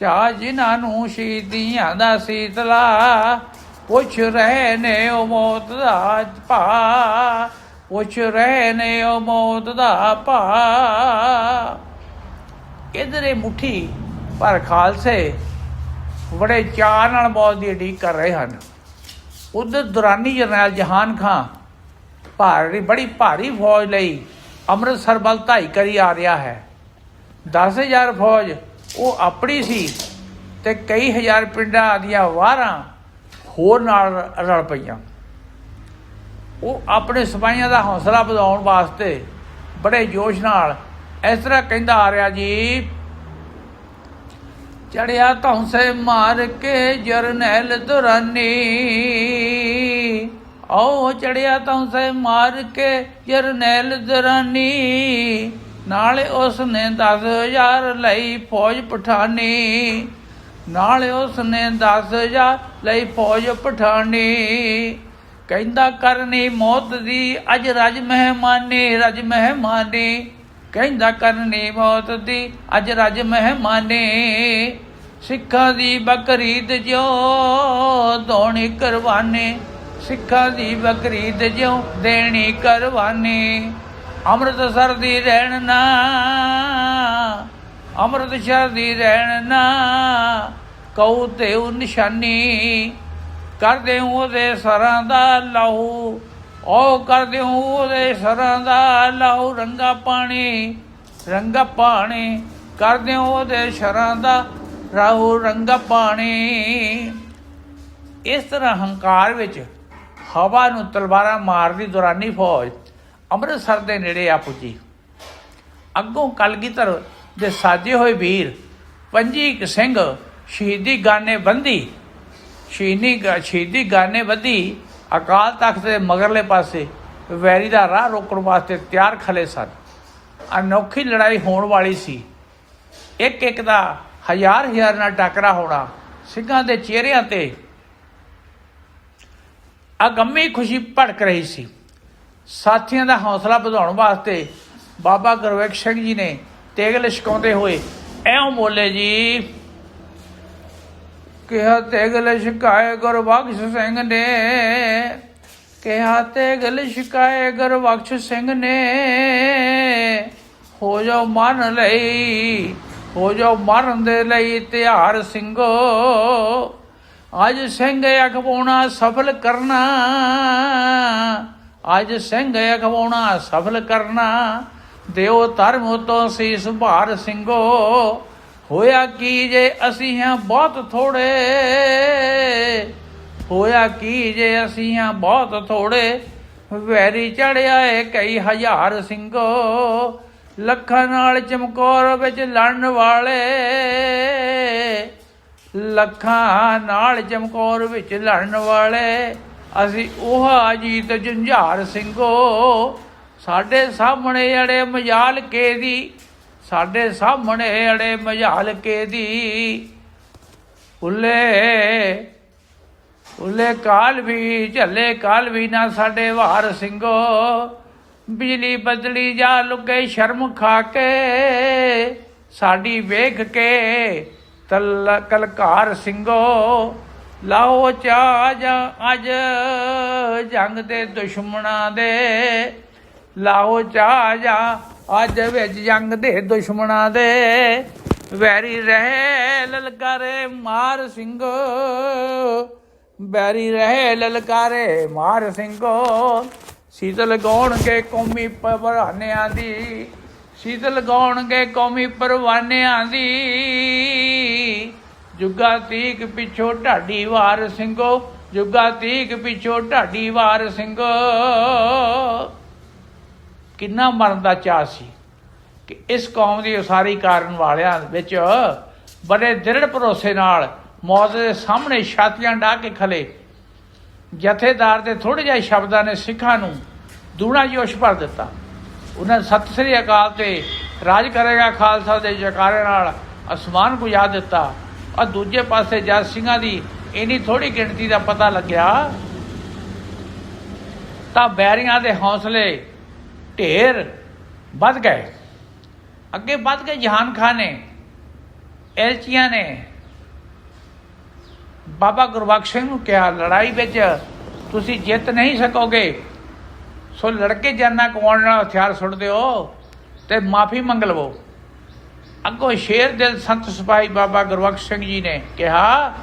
ਜਾ ਜਿਨ੍ਹਾਂ ਨੂੰ ਸ਼ਹੀਦੀਆਂ ਦਾ ਸੀਤਲਾ, ਪੁੱਛ ਰਹੇ ਨੇ ਉਹ ਮੌਤ ਦਾ ਭਾ ਪੁੱਛ ਰਹੇ ਨੇ ਉਹ ਮੌਤ ਦਾ ਭਾ ਇਧਰੇ ਮੁਠੀ ਪਰ ਖਾਲਸੇ ਬੜੇ ਚਾਅ ਨਾਲ ਮੌਤ ਦੀ ਉਡੀਕ ਕਰ ਰਹੇ ਹਨ। ਉਧਰ ਦੁਰਾਨੀ ਜਰਨੈਲ ਜਹਾਨ ਖਾਂ ਭਾਰੀ, ਬੜੀ ਭਾਰੀ ਫੌਜ ਲਈ ਅੰਮ੍ਰਿਤਸਰ ਵੱਲ ਧਾਈ ਕਰੀ ਆ ਰਿਹਾ ਹੈ। 10000 ਫੌਜ ਉਹ ਆਪਣੀ ਸੀ ਤੇ ਕਈ ਹਜ਼ਾਰ ਪਿੰਡਾਂ ਦੀਆਂ ਵਾਰਾਂ ਹੋਰ ਨਾਲ ਰਲ ਪਈਆਂ। ਉਹ ਆਪਣੇ ਸਿਪਾਹੀਆਂ ਦਾ ਹੌਸਲਾ ਵਧਾਉਣ ਵਾਸਤੇ ਬੜੇ ਜੋਸ਼ ਨਾਲ ਇਸ ਤਰ੍ਹਾਂ ਕਹਿੰਦਾ ਆ ਰਿਹਾ, ਜੀ ਚੜਿਆ ਧੌਂਸੇ ਮਾਰ ਕੇ ਜਰਨੈਲ ਦੁਰਾਨੀ। ਆਓ ਚੜਿਆ ਧੌਂਸੇ ਮਾਰ ਕੇ ਜਰਨੈਲ ਦੁਰਾਨੀ। ਨਾਲੇ ਉਸ ਨੇ 10000 ਲਈ ਫੌਜ ਪਠਾਨੀ। ਨਾਲੇ ਉਸ ਨੇ 10000 ਲਈ ਫੌਜ ਪਠਾਨੀ। ਕਹਿੰਦਾ ਕਰਨੀ ਮੌਤ ਦੀ ਅਜ ਰਜ ਮਹਿਮਾਨੀ ਰਜ ਮਹਿਮਾਨੀ। ਕਹਿੰਦਾ ਕਰਨੀ ਮੌਤ ਦੀ, ਅੱਜ ਰਜ ਮਹਿਮਾਨੇ, ਸਿੱਖਾਂ ਦੀ ਬਕਰੀਦ ਜੋ ਦੋਣੀ ਕਰਵਾਨੇ, ਸਿੱਖਾਂ ਦੀ ਬਕਰੀਦ ਜੋ ਦੇਣੀ ਕਰਵਾਨੇ। ਅੰਮ੍ਰਿਤਸਰ ਦੀ ਰਹਿਣ ਨਾ, ਅੰਮ੍ਰਿਤਸਰ ਦੀ ਰਹਿਣ ਨਾ ਕਉ ਤੇ ਉਹ ਨਿਸ਼ਾਨੀ ਕਰਦੇ ਉਹਦੇ ਸਰਾਂ ਦਾ ਲਹੂ। ਉਹ ਕਰਦੇ ਉਹਦੇ ਸਰਾਂ ਦਾ ਲਹੂ ਰੰਗਾ ਪਾਣੀ ਰੰਗਾ ਪਾਣੀ। ਕਰਦੇ ਉਹਦੇ ਸਰਾਂ ਦਾ ਰਾਹੂ ਰੰਗਾ ਪਾਣੀ। ਇਸ ਤਰ੍ਹਾਂ ਹੰਕਾਰ ਵਿੱਚ ਹਵਾ ਨੂੰ ਤਲਵਾਰਾਂ ਮਾਰਦੀ ਦੌਰਾਨੀ ਫੌਜ ਅੰਮ੍ਰਿਤਸਰ ਦੇ ਨੇੜੇ ਆ ਪੁੱਜੀ। ਅੱਗੋਂ ਕਲਗੀਧਰ ਦੇ ਸਾਜੇ ਹੋਏ ਵੀਰ ਪੰਜੀ ਸਿੰਘ ਸ਼ਹੀਦੀ ਗਾਨੇ ਬੰਦੀ ਸ਼ਹੀਦੀ ਸ਼ਹੀਦੀ ਗਾਨੇ ਬੰਦੀ ਅਕਾਲ ਤਖਤ ਦੇ ਮਗਰਲੇ ਪਾਸੇ ਵੈਰੀ ਦਾ ਰਾਹ ਰੋਕਣ ਵਾਸਤੇ ਤਿਆਰ ਖਲੇ ਸਨ। ਅਨੋਖੀ ਲੜਾਈ ਹੋਣ ਵਾਲੀ ਸੀ। ਇੱਕ ਇੱਕ ਦਾ ਹਜ਼ਾਰ ਹਜ਼ਾਰ ਨਾਲ ਟੱਕਰਾ ਹੋਣਾ, ਸਿੰਘਾਂ ਦੇ ਚਿਹਰਿਆਂ ਤੇ ਅਗੰਮੀ ਖੁਸ਼ੀ ਭੜਕ ਰਹੀ ਸੀ। ਸਾਥੀਆਂ ਦਾ ਹੌਸਲਾ ਵਧਾਉਣ ਵਾਸਤੇ ਬਾਬਾ ਗੁਰਵੇਖ ਸਿੰਘ ਜੀ ਨੇ ਤੇਗ ਲਿਸ਼ਕਾਉਂਦੇ ਹੋਏ, ਐਉਂ ਬੋਲੇ ਜੀ ਕਿਹਾ ਤੇਗਲ ਲਿਸ਼ਕਾਏ ਗੁਰਬਖਸ਼ ਸਿੰਘ ਨੇ। ਕਿਹਾ ਤੇਗਲ ਲਿਸ਼ਕਾਏ ਗੁਰਬਖਸ਼ ਸਿੰਘ ਨੇ। ਹੋ ਜਾਓ ਮਨ ਲਈ, ਹੋ ਜਾਓ ਮਰਨ ਦੇ ਲਈ ਤਿਆਰ ਸਿੰਘੋ। ਅੱਜ ਸਿੰਘ ਅਖਵਾਉਣਾ ਸਫਲ ਕਰਨਾ। ਅੱਜ ਸਿੰਘ ਅਖਵਾਉਣਾ ਸਫਲ ਕਰਨਾ। ਦਿਓ ਧਰਮ ਤੋਂ ਸੀਸ ਭਾਰ ਸਿੰਘੋ। ਹੋਇਆ ਕੀ ਜੇ ਅਸੀਂ ਹਾਂ ਬਹੁਤ ਥੋੜੇ? ਹੋਇਆ ਕੀ ਜੇ ਅਸੀਂ ਹਾਂ ਬਹੁਤ ਥੋੜੇ? ਵੈਰੀ ਚੜਿਆ ਏ ਕਈ ਹਜ਼ਾਰ ਸਿੰਘੋ, ਲੱਖਾਂ ਨਾਲ ਚਮਕੌਰ ਵਿੱਚ ਲੜਨ ਵਾਲੇ। ਲੱਖਾਂ ਨਾਲ ਚਮਕੌਰ ਵਿੱਚ ਲੜਨ ਵਾਲੇ, ਅਸੀਂ ਉਹ ਅਜੀਤ ਜੁੰਝਾਰ ਸਿੰਘੋ। ਸਾਡੇ ਸਾਹਮਣੇ ਅੜੇ ਮਜਾਲ ਕੇ ਦੀ ਸਾਡੇ ਸਾਹਮਣੇ ਅੜੇ ਮਜਾਲ ਕੇ ਦੀ। ਉੱਲੇ ਉੱਲੇ ਕਾਲ ਵੀ, ਝੱਲੇ ਕਾਲ ਵੀ ਨਾ ਸਾਡੇ ਵਾਰ ਸਿੰਘੋ। ਬਿਜਲੀ ਬਦਲੀ ਜਾ ਲੁਕੇ ਸ਼ਰਮ ਖਾ ਕੇ। ਸਾਡੀ ਵੇਖ ਕੇ ਤਲ, ਕਲਕਾਰ ਸਿੰਘੋ, ਲਾਓ ਚਾ ਜਾ ਅੱਜ ਜੰਗ ਦੇ ਦੁਸ਼ਮਣਾਂ ਦੇ। ਲਾਓ ਚਾ ਜਾ ਅੱਜ ਵਿੱਚ ਜੰਗ ਦੇ ਦੁਸ਼ਮਣਾਂ ਦੇ ਵੈਰੀ ਰਹੇ ਲਲਕਾਰੇ ਮਾਰ ਸਿੰਘ। ਵੈਰੀ ਰਹੇ ਲਲਕਾਰੇ ਮਾਰ ਸਿੰਘ। ਸੀਤਲ ਗਾਉਣਗੇ ਕੌਮੀ ਪਰਵਾਨਿਆਂ ਦੀ। ਸੀਤਲ ਗਾਉਣਗੇ ਕੌਮੀ ਪਰਵਾਨਿਆਂ ਦੀ। ਜੁਗਾ ਤੀਕ ਪਿੱਛੋਂ ਢਾਡੀ ਵਾਰ ਸਿੰਘੋ। ਜੁਗਾ ਤੀਕ ਪਿੱਛੋਂ ਢਾਡੀ ਵਾਰ ਸਿੰਘੋ। ਕਿੰਨਾ ਮਰਨ ਦਾ ਚਾਹ ਸੀ ਕਿ ਇਸ ਕੌਮ ਦੀ ਉਸਾਰੀ ਕਰਨ ਵਾਲਿਆਂ ਵਿੱਚ ਬੜੇ ਦ੍ਰਿੜ ਭਰੋਸੇ ਨਾਲ ਮੌਤ ਦੇ ਸਾਹਮਣੇ ਛਾਤੀਆਂ ਢਾ ਕੇ ਖਲੇ। ਜਥੇਦਾਰ ਦੇ ਥੋੜੇ ਜਿਹੇ ਸ਼ਬਦਾਂ ਨੇ ਸਿੱਖਾਂ ਨੂੰ ਦੂਣਾ ਜੋਸ਼ ਭਰ ਦਿੱਤਾ। ਉਹਨਾਂ ਸਤਿ ਸ੍ਰੀ ਅਕਾਲ ਤੇ ਰਾਜ ਕਰੇਗਾ ਖਾਲਸਾ ਦੇ ਜਕਾਰੇ ਨਾਲ ਅਸਮਾਨ ਗੁਜਾ ਦਿੱਤਾ। ਔਰ ਦੂਜੇ ਪਾਸੇ ਜੱਜ ਸਿੰਘਾਂ ਦੀ ਇਨੀ ਥੋੜੀ ਗਿਣਤੀ ਦਾ ਪਤਾ ਲੱਗਿਆ ਤਾਂ ਬੈਰੀਆਂ ਦੇ ਹੌਸਲੇ ਢੇਰ ਵੱਧ ਗਏ। ਅੱਗੇ ਵੱਧ ਗਏ ਜਹਾਨ ਖਾਨ ਨੇ, ਐਲਚੀਆਂ ਨੇ। ਬਾਬਾ ਗੁਰਬਖਸ਼ ਸਿੰਘ ਨੂੰ ਕਿਹਾ, ਲੜਾਈ ਵਿੱਚ ਤੁਸੀਂ ਜਿੱਤ ਨਹੀਂ ਸਕੋਗੇ, ਸੋ ਲੜਕੇ ਜਾਨਾ ਕਮਾਉਣ ਨਾਲ ਹਥਿਆਰ ਸੁੱਟ ਦਿਓ ਤੇ ਮਾਫੀ ਮੰਗ ਲਵੋ ਅੱਗੋਂ ਸ਼ੇਰ ਦਿਲ ਸੰਤ ਸਿਪਾਹੀ ਬਾਬਾ ਗੁਰਬਖਸ਼ ਸਿੰਘ ਜੀ ਨੇ ਕਿਹਾ,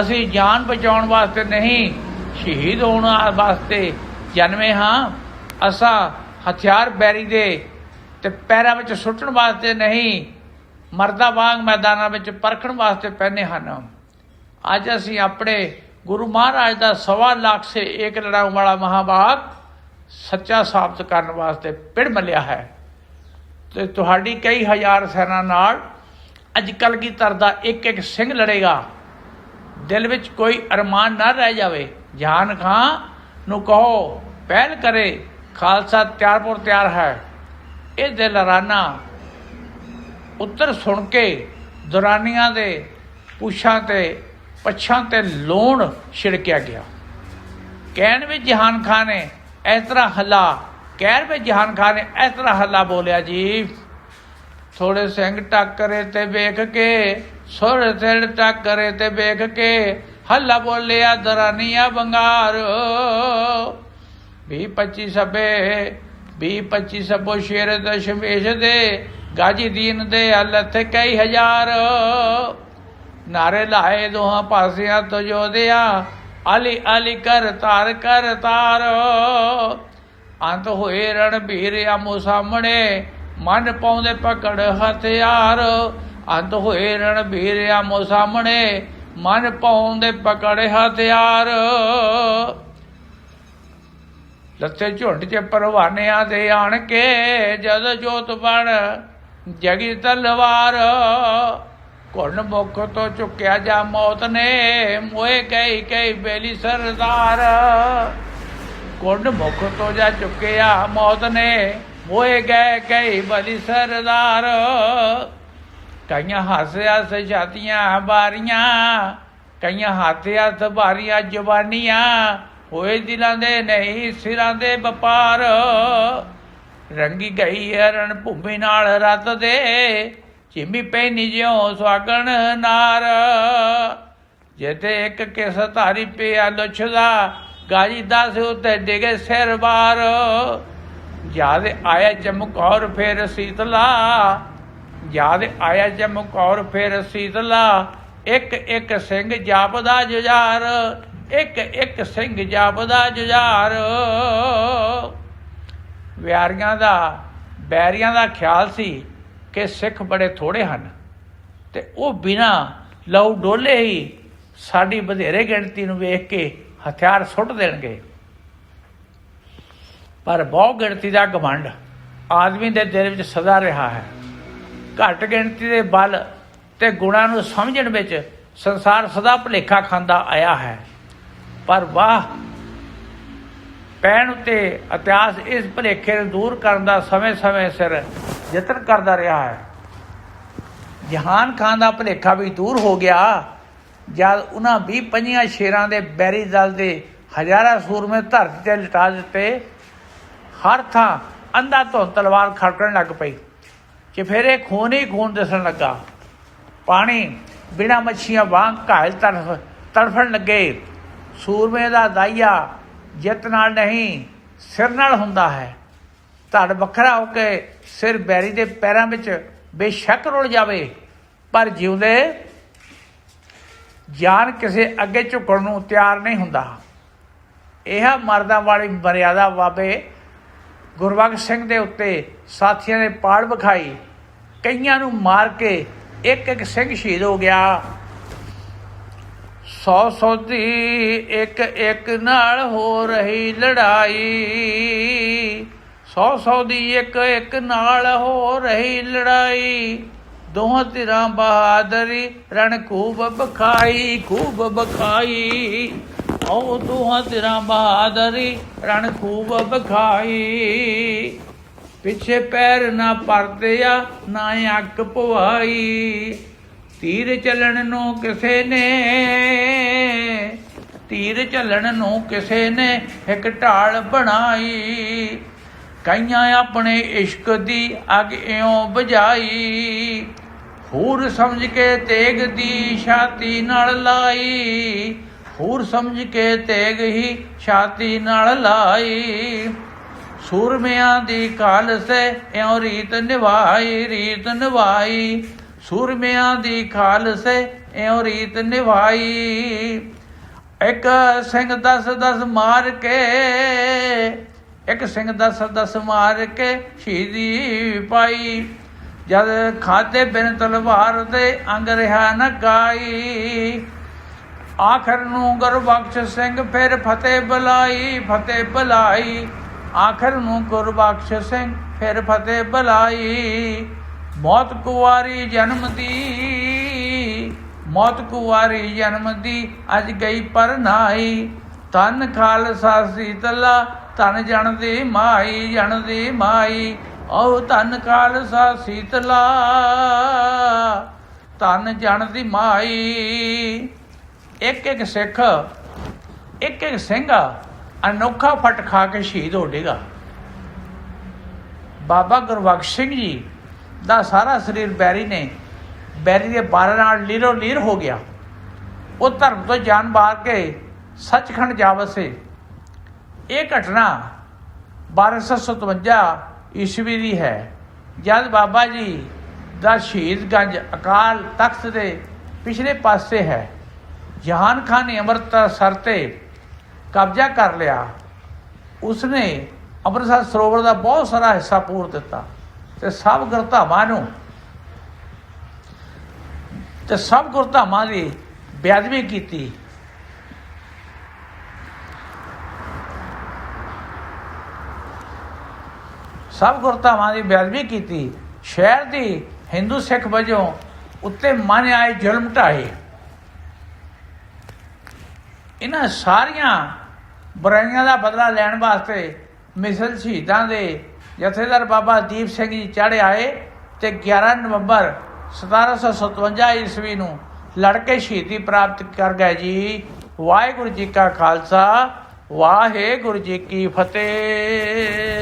ਅਸੀਂ ਜਾਨ ਬਚਾਉਣ ਵਾਸਤੇ ਨਹੀਂ, ਸ਼ਹੀਦ ਹੋਣ ਵਾਸਤੇ ਜਨਮੇ ਹਾਂ। ਅਸਾਂ ਹਥਿਆਰ ਬੈਰੀ ਦੇ ਤੇ ਪੈਰਾਂ ਵਿੱਚ ਸੁੱਟਣ ਵਾਸਤੇ ਨਹੀਂ, ਮਰਦਾ ਵਾਂਗ ਮੈਦਾਨਾਂ ਵਿੱਚ ਪਰਖਣ ਵਾਸਤੇ ਪਹਿਨੇ ਹਨ। ਅੱਜ ਅਸੀਂ ਆਪਣੇ ਗੁਰੂ ਮਹਾਰਾਜ ਦਾ ਸਵਾ ਲੱਖ ਸੇ ਏਕ ਲੜਾਉ ਵਾਲਾ ਮਹਾਬਾਗ ਸੱਚਾ ਸਾਬਤ ਕਰਨ ਵਾਸਤੇ ਪਿੜ ਮਲਿਆ ਹੈ। ਤੇ ਤੁਹਾਡੀ ਕਈ ਹਜ਼ਾਰ ਸੈਨਾ ਨਾਲ ਅੱਜ ਕਲਗੀਧਰ ਦਾ ਇੱਕ ਇੱਕ ਸਿੰਘ ਲੜੇਗਾ। ਦਿਲ ਵਿੱਚ ਕੋਈ ਅਰਮਾਨ ਨਾ ਰਹਿ ਜਾਵੇ। ਜਹਾਨ ਖਾਂ ਨੂੰ ਕਹੋ, ਪਹਿਲ ਕਰੇ ਖਾਲਸਾ ਤਿਆਰਪੁਰ ਤਿਆਰ ਹੈ। ਇਹ ਦਿਲ ਉੱਤਰ ਸੁਣ ਕੇ ਦੁਰਾਨੀਆਂ ਦੇ ਪੁੱਛਾਂ ਤੇ ਪੱਛਾਂ ਤੇ ਲੋਣ ਛਿੜਕਿਆ ਗਿਆ। ਕਹਿਣ ਵਿੱਚ ਜਹਾਨ ਖਾਨ ਨੇ ਇਸ ਤਰ੍ਹਾਂ ਹੱਲਾ, ਕਹਿਣ ਵਿੱਚ ਜਹਾਨ ਖਾਨ ਨੇ ਇਸ ਤਰ੍ਹਾਂ ਹੱਲਾ ਬੋਲਿਆ ਜੀ। ਥੋੜੇ ਸਿੰਘ ਟੱਕਰੇ ਤੇ ਵੇਖ ਕੇ, ਸੁਰ ਸਿਰ ਟੱਕਰੇ ਤੇ ਵੇਖ ਕੇ ਹੱਲਾ ਬੋਲਿਆ ਦਰਾਨੀਆਂ ਬੰਗਾਰ ਵੀ 25 ਸਭੇ ਵੀ 25 ਸਭੋ ਸ਼ੇਰ ਦਸ਼ਮੇਸ਼ ਦੇ, ਗਾਜੀ ਦੀਨ ਦੇ ਹਲਤ ਕਈ ਹਜ਼ਾਰ। ਨਾਰੇ ਲਾਏ ਦੋਹਾਂ ਪਾਸਿਆਂ ਤੋਂ ਜੋਦਿਆ ਅਲੀ ਅਲੀ ਕਰ ਤਾਰ ਕਰ ਤਾਰ ਅੰਤ ਹੋਏ ਰਣ ਭੀਰ ਆਮੋ ਸਾਹਮਣੇ, ਮਨ ਪਾਉਂਦੇ ਪਕੜ ਹਥਿਆਰ। ਅੰਤ ਹੋਏ ਰਣ ਭੀਰ ਆਮੋ ਸਾਹਮਣੇ, ਮਨ ਪਾਉਂਦੇ ਪਕੜ ਹਥਿਆਰ। ਲੱਤੇ ਝੁੰਡ ਚ ਪਰਵਾਨਿਆਂ ਦੇ ਆਣ ਕੇ ਜਦ ਜੋਤ ਬਣ ਜਗੀ ਤਲਵਾਰ। ਘੁਰਨ ਮੁਖ ਤੋਂ ਚੁੱਕਿਆ ਜਾ ਮੌਤ ਨੇ, ਮੋਏ ਕਈ ਕਈ ਬੇਲੀ ਸਰਦਾਰ। ਘੁਰਨ ਮੁਖ ਤੋਂ ਜਾ ਚੁੱਕਿਆ ਮੌਤ ਨੇ, ਮੋਏ ਗਏ ਕਈ ਬਲੀ ਸਰਦਾਰ। ਕਈਆਂ ਹਾਸਿਆ ਸਜਾਤੀਆਂ ਬਾਰੀਆਂ ਕਈਆਂ ਹੱਥ ਹੱਥ ਸਬਾਰੀਆਂ ਜਵਾਨੀਆਂ। ਹੋਏ ਦਿਲਾਂ ਦੇ ਨਹੀਂ, ਸਿਰਾਂ ਦੇ ਵਪਾਰ। ਰੰਗੀ ਗਈ ਹਰਨ ਭੂਮੀ ਨਾਲ ਰਤ ਦੇ, ਚਿੰਮੀ ਪੈਨੀ ਜਿਉ ਸੁਆਗਣ ਨਾਰ। ਜਿਤੇ ਇੱਕ ਕਿਸ ਧਾਰੀ ਪਿਆ ਲੁਛਦਾ, ਗਾਜੀ ਦਸ ਉਤੇ ਡਿਗੇ ਸਿਰ ਬਾਰ ਯਾਦ ਆਇਆ ਚਮਕੌਰ ਫੇਰ ਸੀਤਲਾ, ਯਾਦ ਆਇਆ ਚਮਕੌਰ ਫੇਰ ਸੀਤਲਾ। ਇੱਕ ਇੱਕ ਸਿੰਘ ਜਾਪਦਾ ਜੁਝਾਰ। ਇੱਕ ਇੱਕ ਸਿੰਘ ਜਾਪਦਾ ਜੁਝਾਰ। ਵਿਆਰੀਆਂ ਦਾ, ਬੈਰੀਆਂ ਦਾ ਖਿਆਲ ਸੀ ਕਿ ਸਿੱਖ ਬੜੇ ਥੋੜੇ ਹਨ ਤੇ ਉਹ ਬਿਨਾ ਲਹੂ ਡੋਲੇ ਹੀ ਸਾਡੀ ਵਧੇਰੇ ਗਿਣਤੀ ਨੂੰ ਵੇਖ ਕੇ ਹਥਿਆਰ ਸੁੱਟ ਦੇਣਗੇ। ਪਰ ਬਹੁ ਗਿਣਤੀ ਦਾ ਘਮੰਡ ਆਦਮੀ ਦੇ ਦਿਲ ਵਿੱਚ ਸਦਾ ਰਿਹਾ ਹੈ। ਘੱਟ ਗਿਣਤੀ ਦੇ ਬਲ ਤੇ ਗੁਣਾਂ ਨੂੰ ਸਮਝਣ ਵਿੱਚ ਸੰਸਾਰ ਸਦਾ ਭੁਲੇਖਾ ਖਾਂਦਾ ਆਇਆ ਹੈ। ਪਰ ਵਾਹ, ਪੈਣ ਉਤੇ ਇਤਿਹਾਸ ਇਸ ਭੁਲੇਖੇ ਨੂੰ ਦੂਰ ਕਰਨ ਦਾ ਸਮੇਂ-ਸਮੇਂ ਸਿਰ ਯਤਨ ਕਰਦਾ ਰਿਹਾ ਹੈ। ਜਹਾਨ ਖਾਨ ਦਾ ਭੁਲੇਖਾ ਵੀ ਦੂਰ ਹੋ ਗਿਆ, ਜਦ ਉਹਨਾਂ 20 ਪੰਜੀਆਂ ਸ਼ੇਰਾਂ ਦੇ ਬੈਰੀ ਦਲ ਦੇ ਹਜ਼ਾਰਾਂ ਸੂਰਮੇ ਧਰਤੀ ਤੇ ਲਟਾ ਦਿੱਤੇ, ਹਰ ਥਾਂ ਅੰਧਾ ਤੋਂ ਤਲਵਾਰ ਖੜਕਣ ਲੱਗ ਪਈ ਕਿ ਫਿਰ ਇਹ ਖੂਨ ਹੀ ਖੂਨ ਦਿਸਣ ਲੱਗਾ। ਪਾਣੀ ਬਿਨਾ ਮੱਛੀਆਂ ਵਾਂਗ ਘਾਇਲ ਤੜਫ, ਤੜਫਣ ਲੱਗੇ। ਸੂਰਮੇ ਦਾ ਦਾਈਆ ਜਿੱਤ ਨਾਲ ਨਹੀਂ, ਸਿਰ ਨਾਲ ਹੁੰਦਾ ਹੈ। ਧੜ ਵੱਖਰਾ ਹੋ ਕੇ ਸਿਰ ਬੈਰੀ ਦੇ ਪੈਰਾਂ ਵਿੱਚ ਬੇਸ਼ੱਕ ਰੁਲ ਜਾਵੇ, ਪਰ ਜਿਉਂਦੇ ਜਾਨ ਕਿਸੇ ਅੱਗੇ ਝੁਕਣ ਨੂੰ ਤਿਆਰ ਨਹੀਂ ਹੁੰਦਾ। ਇਹ ਮਰਦਾਂ ਵਾਲੀ ਮਰਿਆਦਾ ਬਾਬੇ ਗੁਰਬਖਸ਼ ਸਿੰਘ ਦੇ ਉੱਤੇ ਸਾਥੀਆਂ ਨੇ ਪਾੜ ਵਿਖਾਈ। ਕਈਆਂ ਨੂੰ ਮਾਰ ਕੇ ਇੱਕ ਇੱਕ ਸਿੰਘ ਸ਼ਹੀਦ ਹੋ ਗਿਆ। ਸੌ ਸੌ ਦੀ ਇੱਕ ਇੱਕ ਨਾਲ ਹੋ ਰਹੀ ਲੜਾਈ। ਸੌ ਸੌ ਦੀ ਇੱਕ ਇੱਕ ਨਾਲ ਹੋ ਰਹੀ ਲੜਾਈ। ਦੋਹਾਂ ਧਿਰਾਂ ਬਹਾਦਰੀ ਰਣ ਖੂਬ ਬਖਾਈ ਖੂਬ ਬਖਾਈ। ਓ ਦੋਹਾਂ ਧਿਰਾਂ ਬਹਾਦਰੀ ਰਣ ਖੂਬ ਬਖਾਈ। ਪਿੱਛੇ ਪੈਰ ਨਾ ਪਰਦਿਆ, ਨਾ ਅੱਗ ਪਵਾਈ। ਤੀਰ ਚੱਲਣ ਨੂੰ ਕਿਸੇ ਨੇ, ਤੀਰ ਚੱਲਣ ਨੂੰ ਕਿਸੇ ਨੇ ਇੱਕ ਢਾਲ ਬਣਾਈ। ਕਈਆਂ ਆਪਣੇ ਇਸ਼ਕ ਦੀ ਅਗ ਇਉਂ ਬੁਝਾਈ। ਹੂਰ ਸਮਝ ਕੇ ਤੇਗ ਦੀ ਛਾਤੀ ਨਾਲ ਲਾਈ। ਹੂਰ ਸਮਝ ਕੇ ਤੇਗ ਹੀ ਛਾਤੀ ਨਾਲ ਲਾਈ। ਸੂਰਮਿਆਂ ਦੀ ਕਾਲ ਸੇ ਇਉਂ ਰੀਤ ਨਿਭਾਈ ਰੀਤ ਨਿਭਾਈ। ਸੂਰਮਿਆਂ ਦੀ ਖਾਲਸੇ ਇਉਂ ਰੀਤ ਨਿਭਾਈ। ਇੱਕ ਸਿੰਘ ਦਸ ਦਸ ਮਾਰ ਕੇ, ਇੱਕ ਸਿੰਘ ਦਸ ਦਸ ਮਾਰ ਕੇ ਸ਼ਹੀਦੀ ਪਾਈ। ਜਦ ਖਾਦੇ ਬਿਨ ਤਲਵਾਰ ਤੇ ਅੰਗ ਰਿਹਾ ਨ ਗਾਈ। ਆਖਰ ਨੂੰ ਗੁਰਬਖਸ਼ ਸਿੰਘ ਫਿਰ ਫਤਿਹ ਬੁਲਾਈ ਫਤਿਹ ਬੁਲਾਈ। ਆਖਰ ਨੂੰ ਗੁਰਬਖਸ਼ ਸਿੰਘ ਫਿਰ ਫਤਿਹ ਬੁਲਾਈ। ਮੌਤ ਕੁਵਾਰੀ ਜਨਮ ਦੀ, ਮੌਤ ਕੁਵਾਰੀ ਜਨਮ ਦੀ, ਅੱਜ ਗਈ ਪਰ ਨਾਈ ਤਨ ਖਾਲਸਾ ਸੀਤਲਾ ਤਨ ਜਣ ਮਾਈ ਜਣ ਮਾਈ ਓ ਤਨ ਖਾਲਸਾ ਸੀਤਲਾ ਤਨ ਜਣਦੀ ਮਾਈ ਇੱਕ ਇੱਕ ਸਿੱਖ, ਇੱਕ ਇੱਕ ਸਿੰਘ ਅਨੋਖਾ ਫਟ ਖਾ ਕੇ ਸ਼ਹੀਦ ਹੋ ਡੇਗਾ। ਬਾਬਾ ਗੁਰਬਖਸ਼ ਸਿੰਘ ਜੀ ਦਾ ਸਾਰਾ ਸਰੀਰ ਬੈਰੀ ਨੇ, ਬੈਰੀ ਦੇ ਬਾਰਾਂ ਨਾਲ ਲੀਰੋ ਲੀਰ ਹੋ ਗਿਆ। ਉਹ ਧਰਮ ਤੋਂ ਜਾਨ ਬਾਰ ਕੇ ਸੱਚਖੰਡ ਜਾ ਵਸੇ। ਇਹ ਘਟਨਾ 1257 ਈਸਵੀ ਦੀ ਹੈ। ਜਦ ਬਾਬਾ ਜੀ ਦਾ ਸ਼ਹੀਦਗੰਜ ਅਕਾਲ ਤਖਤ ਦੇ ਪਿਛਲੇ ਪਾਸੇ ਹੈ, ਜਹਾਨ ਖਾਨ ਨੇ ਅੰਮ੍ਰਿਤਸਰ ਤੇ ਕਬਜ਼ਾ ਕਰ ਲਿਆ। ਉਸਨੇ ਅੰਮ੍ਰਿਤਸਰ ਸਰੋਵਰ ਦਾ ਬਹੁਤ ਸਾਰਾ ਹਿੱਸਾ ਪੂਰ ਦਿੱਤਾ। ਤੇ ਸਭ ਗੁਰਧਾਮਾਂ ਨੂੰ, ਤੇ ਸਭ ਗੁਰਧਾਮਾਂ ਦੀ ਬੇਅਦਬੀ ਕੀਤੀ। ਸਭ ਗੁਰਧਾਮਾਂ ਦੀ ਬੇਅਦਬੀ ਕੀਤੀ। ਸ਼ਹਿਰ ਦੀ ਹਿੰਦੂ ਸਿੱਖ ਵਜੋਂ ਉੱਤੇ ਮਨ ਆਏ ਜ਼ੁਲਮ ਢਾਏ। ਇਹਨਾਂ ਸਾਰੀਆਂ ਬੁਰਾਈਆਂ ਦਾ ਬਦਲਾ ਲੈਣ ਵਾਸਤੇ ਮਿਸਲ ਸ਼ਹੀਦਾਂ ਦੇ ਜਥੇਦਾਰ ਬਾਬਾ ਦੀਪ ਸਿੰਘ ਜੀ ਚੜ੍ਹ ਆਏ ਤੇ 11 ਨਵੰਬਰ 1757 ਈਸਵੀ ਨੂੰ ਲੜਕੇ ਸ਼ਹੀਦੀ ਪ੍ਰਾਪਤ ਕਰ ਗਏ ਜੀ। ਵਾਹਿਗੁਰੂ ਜੀ ਕਾ ਖਾਲਸਾ, ਵਾਹਿਗੁਰੂ ਜੀ ਕੀ ਫਤਿਹ।